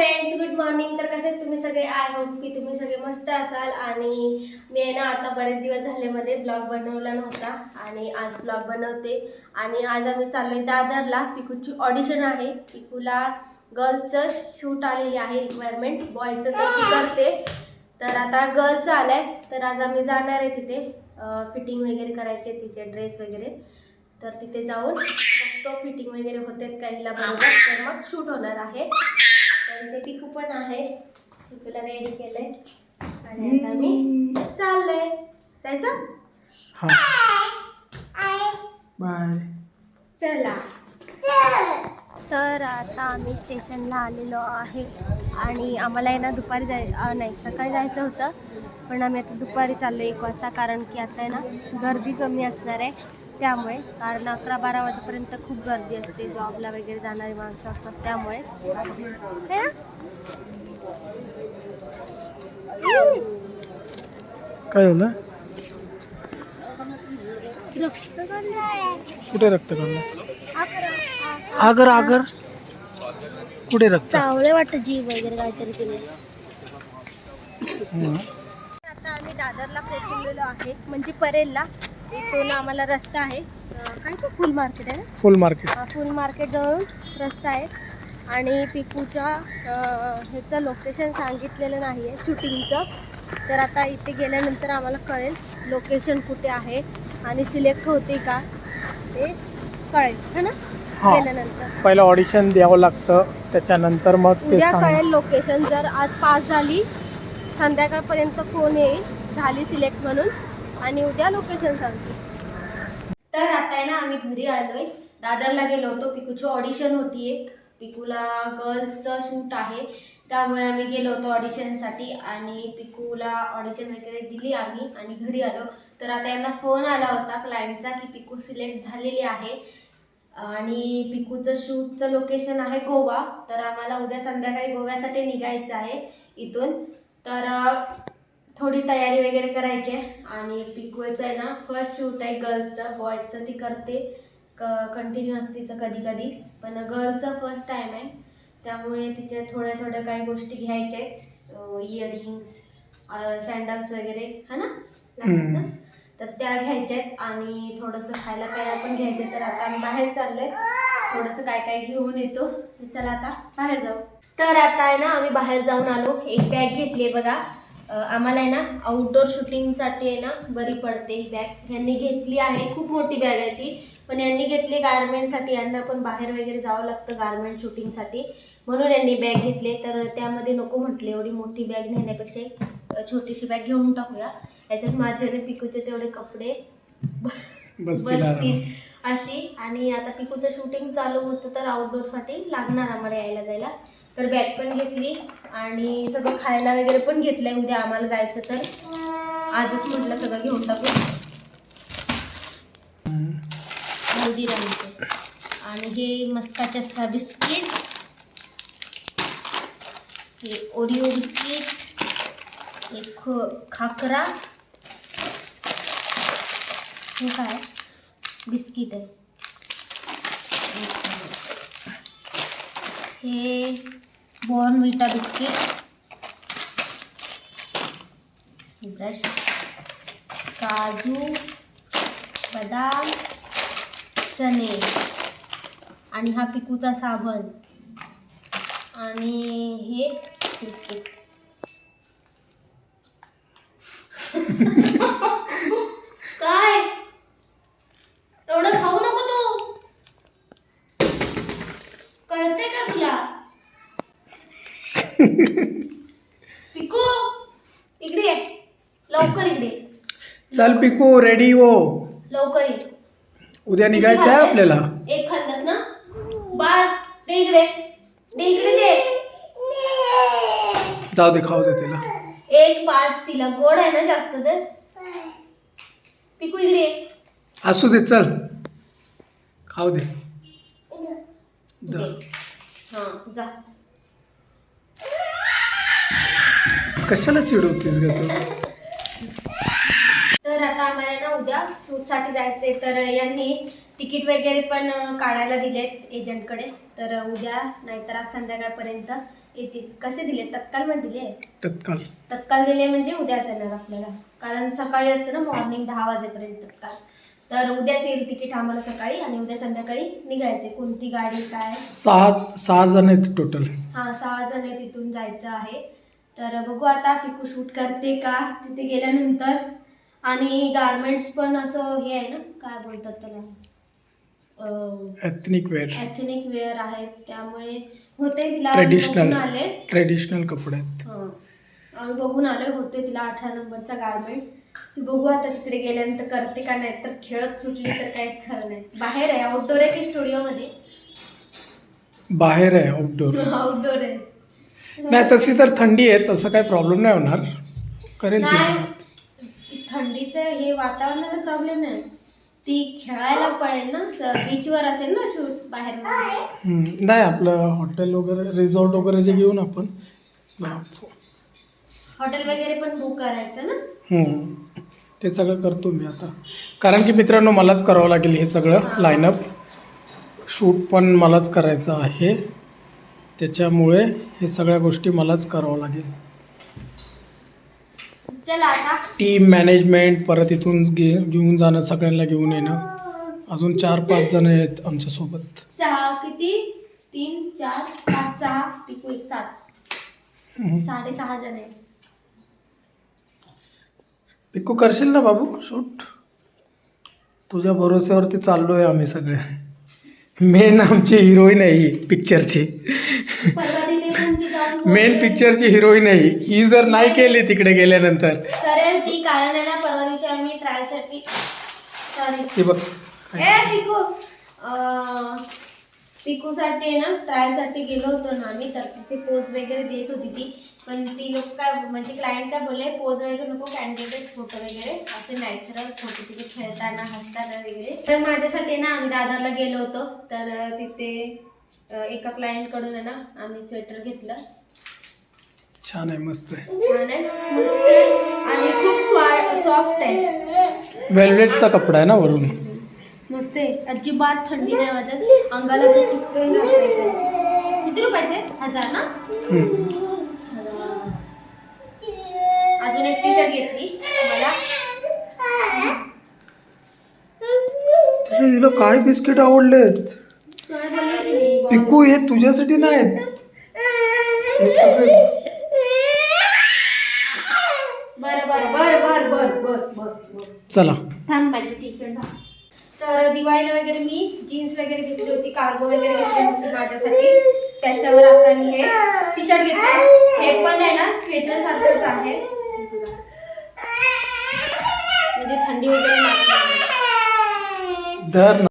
Friends good morning तर कसे तुम्ही सगळे? आय होप की तुम्ही सगळे मस्त असाल. आणि मी आहे ना आता बरेच दिवस झाले मध्ये ब्लॉग बनवला नव्हता आणि आज ब्लॉग बनवते. आणि आज आम्ही चाललो आहे दादरला. पिकूची ऑडिशन आहे. पिकूला गर्ल्सचं शूट आलेली आहे रिक्वायरमेंट बॉयचं तर ती करते. तर आता गर्लचं आलंय तर आज आम्ही जाणार आहे तिथे. फिटिंग वगैरे करायचे तिचे ड्रेस वगैरे. तर तिथे जाऊन तो फिटिंग वगैरे होते काहीला बरोबर. तर मग शूट होणार आहे. पण आहे. पिकूला रेडी केलंय. आणि आता मी चाललंय. जायचं हा. बाय. चला. तर आता आम्ही स्टेशनला आलेलो आहे. आणि आम्हाला आहे ना दुपारी जाय नाही सकाळी जायचं होतं. पण आम्ही आता दुपारी चाललो एक वाजता कारण की आता आहे ना गर्दी कमी असणार आहे. त्यामुळे कारण अकरा बारा वाजेपर्यंत खूप गर्दी असते. जॉबला वगैरे जाणारी माणसं असतात त्यामुळे. है ना? काय झालं. कुठे रक्त काढलं. आगर आगर. कुठे रक्त? चावले वाटतं जीव वगैरे काहीतरी केलं. आता आम्ही दादरला पोहोचलेलो आहे. म्हणजे परेलला. इथून आम्हाला रस्ता आहे. काय तो? फुल मार्केट आहे ना? Full market. हा, फुल मार्केट जवळून रस्ता आहे. आणि पिकूच्या ह्याचं लोकेशन सांगितलेलं नाही आहे शूटिंगचं तर आता इथे गेल्यानंतर आम्हाला कळेल लोकेशन कुठे आहे आणि सिलेक्ट होते का ते कळेल है ना. गेल्यानंतर. पहिलं ऑडिशन द्यावं लागतं त्याच्यानंतर मग ते उद्या कळेल लोकेशन जर आज पास झाली संध्याकाळपर्यंत फोन येईल झाली सिलेक्ट म्हणून आणि उद्या लोकेशन सांगते तर आता आहे ना आम्ही घरी आलोय. दादरला गेलो होतो पिकूची ऑडिशन होती एक. पिकूला गर्ल्सचं शूट आहे. त्यामुळे आम्ही गेलो होतो ऑडिशनसाठी आणि पिकूला ऑडिशन वगैरे दिली आम्ही आणि घरी आलो. तर आता यांना फोन आला होता क्लायंटचा की पिकू सिलेक्ट झालेली आहे. आणि पिकूचं शूटचं लोकेशन आहे गोवा. तर आम्हाला उद्या संध्याकाळी गोव्यासाठी निघायचं आहे इथून. तर थोडी तयारी वगैरे करायची आहे. आणि पिकूचं आहे ना फर्स्ट शूट आहे गर्ल्सचं बॉयजचं ती करते. क कंटिन्यू असतीचं कधी कधी. पण गर्लचं फर्स्ट टाईम आहे. त्यामुळे तिच्या थोड्या थोड्या काही गोष्टी घ्यायच्या आहेत. इयरिंग्स सँडल्स वगैरे. हा ना? लागतात ना? हम्म. तर त्या घ्यायच्या आहेत. आणि थोडंसं खायला प्यायला पण घ्यायचं तर आता आम्ही बाहेर चाललोय. थोडंसं काय काय घेऊन येतो. चला आता बाहेर जाऊ. तर आता आहे ना आम्ही बाहेर जाऊन आलो. एक बॅग घेतली आहे बघा. आम्हाला आहे ना आउटडोर शूटिंगसाठी आहे ना बरी पडते. ही बॅग यांनी घेतली आहे. खूप मोठी बॅग आहे ती. पण यांनी घेतली गारमेंटसाठी यांना पण बाहेर वगैरे जावं लागतं गारमेंट शूटिंगसाठी म्हणून यांनी बॅग घेतली. तर त्यामध्ये नको म्हटले. एवढी मोठी बॅग नेण्यापेक्षा एक छोटीशी बॅग घेऊन टाकूया. याच्यात माझे आणि पिकूचे तेवढे कपडे बसतील अशी. आणि आता पिकूचं शूटिंग चालू होतं तर आउटडोअरसाठी लागणार आम्हाला यायला जायला. तर बॅग पण घेतली. आणि सगळं खायला वगैरे पण घेतलंय. उद्या आम्हाला जायचं तर. आजच म्हटलं सगळं घेऊन टाकू हं. हल्दीरामचे आणि हे मस्काच्या बिस्किट. हे ओरिओ बिस्किट. एक ख- खाकरा. हे काय? बिस्किट आहे. हे बॉर्नविटा बिस्किट. ब्रश काजू बदाम चणे. आणि हा पिकूचा साबण. आणि हे बिस्किट काय एवढं खाऊ नको तू कळते का तुला पिकू इकडे ये. लवकर इकडे ये. चल पिकू रेडी हो. लवकर ये. उद्या निघायचं आहे आपल्याला? एक खाल्लंस ना? बस दे इकडे. दे इकडे दे. जाऊ दे खाऊ दे तिला. एक पाच तिला. गोड आहे ना जास्त तर? पिकू इकडे ये. असू दे चल. खाऊ दे. दे. द. हा जा. कशाला चिडवतीस ग तू? तर आता आम्हाला ना उद्या शूटसाठी जायचंय. तर यांनी तिकीट वगैरे पण काढायला दिलेत एजंटकडे. तर उद्या नाहीतर आज संध्याकाळपर्यंत येतील. कसे दिले तत्कालमध्ये दिले? तत्काल तत्काल दिले म्हणजे उद्याच येणार आपल्याला. कारण सकाळी असते ना मॉर्निंग दहा वाजेपर्यंत तत्काल तर उद्याच येईल तिकीट आम्हाला सकाळी आणि उद्या संध्याकाळी निघायचे कोणती गाडी काय? सहा सहा जण आहेत टोटल हा सहा जण तिथून जायचं आहे. तर बघू आता पिकू शूट करते का? तिथे गेल्यानंतर. आणि गारमेंट्स पण असं हे आहे ना काय बोलतात त्याला? एथनिक वेअर ॲथनिक वेअर आहेत. त्यामुळे होते तिला. बघून आले. ट्रेडिशनल कपडे हं. आम्ही बघून आलोय होते तिला अठरा नंबरचा गारमेंट ती बघू आता तिकडे गेल्यानंतर करते का नाही तर खेळत सुटली तर काही खरं नाही. बाहेर आहे आउटडोर आहे की स्टुडिओमध्ये बाहेर आहे आउटडोर आउटडोर आहे. नाही तशी तर थंडी आहे तसं काही प्रॉब्लेम नाही होणार. करेल ती नाही? थंडीचं हे वातावरणाचा प्रॉब्लेम नाही ती खेळायला पळेल ना बीचवर असेल ना शूट बाहेर. हम्म, नाही आपलं हॉटेल वगैरे रिसॉर्ट वगैरे जे घेऊन आपण. हॉटेल वगैरे पण बुक करायचं ना? हम्म, ते सगळं करतो मी आता. कारण की मित्रांनो मलाच करावं लागेल हे सगळं लाईनअप शूट पण मलाच करायचं आहे. त्याच्यामुळे हे सगळ्या गोष्टी मलाच करावं लागेल. चला आता. टीम मॅनेजमेंट परत इथून घे घेऊन जाणं सगळ्यांना घेऊन येणं. अजून चार पाच जण आहेत आमच्यासोबत सहा किती? तीन चार पाच सहा पिकू एक सात. हम्म. साडेसहा जण आहे पिक्कू करशील ना बाबू? शूट. तुझ्या भरोश्यावरती चाललो आहे आम्ही सगळे. मेन आमची हिरोईन आहे ही पिक्चरची मेन. पिक्चरची हिरोईन आहे ही. जर नाही केली तिकडे गेल्यानंतर. करेल ती कारण आहे ना परवा दिवशी आम्ही ट्रायलसाठी ती बघ. ए पिकू. अं, पिकूसाठी आहे ना ट्रायलसाठी गेलो होतो ना आम्ही तर तिथे पोज वगैरे देत होती ती. पण ती लोक काय म्हणजे क्लायंट काय बोलले पोज वगैरे नको कॅन्डिडेट फोटो वगैरे असे नॅचरल फोटो तिथे खेळताना हसताना वगैरे. तर माझ्यासाठी ना आम्ही दादरला गेलो होतो. तर तिथे एका क्लायंटकडून आहे ना आम्ही स्वेटर घेतलं. छान आहे मस्त आहे. छान आहे मस्त आहे. आणि खूप सॉफ्ट आहे. वेल्वेटचा कपडा आहे ना वरून? मस्त आहे. अजिबात थंडी नाही वाजत. अंगाला असं चिकटून राहते किती रुपयाचे? हजार ना? हम्म. अजून एक टी शर्ट घेतली मला हिला काय बिस्किट आवडलेत? काय? पिक्कू हे तुझ्यासाठी नाहीत. हे सगळे बरं बरं बरं बरं बरं बरं बरं बरं. चला. थांब माझी टी शर्ट तर दिवाळीला वगैरे मी जीन्स वगैरे घेतली होती कार्गो वगैरे घेतली होती माझ्यासाठी. त्याच्यावर आता मी हे टी शर्ट घेतले. हे पण आहे ना स्वेटर सारखंच आहे. म्हणजे थंडी वगैरे लागत नाही धर